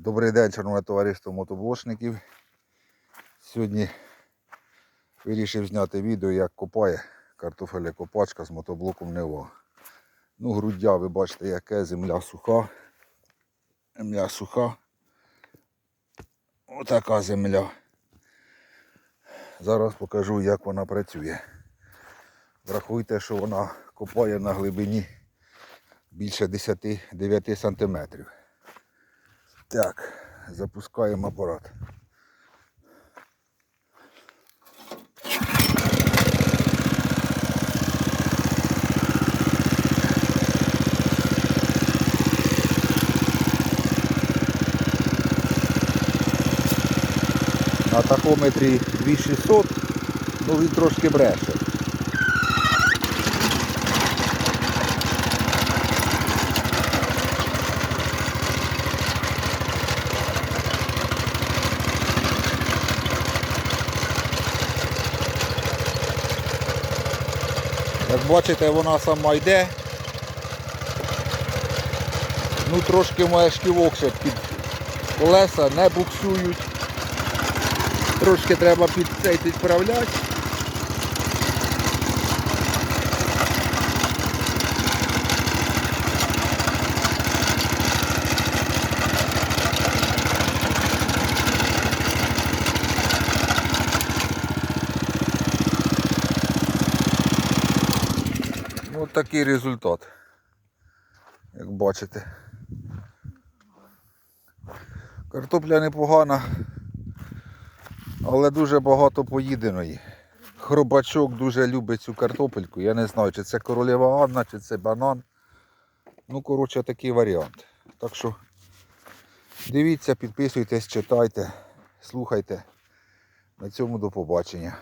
Добрий день, шановне товариство мотоблошників. Сьогодні вирішив зняти відео, як копає картофеля копачка з мотоблоком Нева. Ну, груддя, ви бачите, яке земля суха. Земля суха. Отака земля. Зараз покажу, як вона працює. Врахуйте, що вона копає на глибині більше 10-9 сантиметрів. Так, запускаємо апарат. На тахометрі 2600, ну він трошки бреше. Як бачите, вона сама йде. Ну трошки моє шківок ще під колеса не буксують. Трошки треба під цей підправляти. Ну, такий результат. Як бачите. Картопля непогана, але дуже багато поїденої. Хробачок дуже любить цю картопельку. Я не знаю, чи це королева Анна, чи це банан. Ну, коротше, такий варіант. Так що дивіться, підписуйтесь, читайте, слухайте. На цьому до побачення.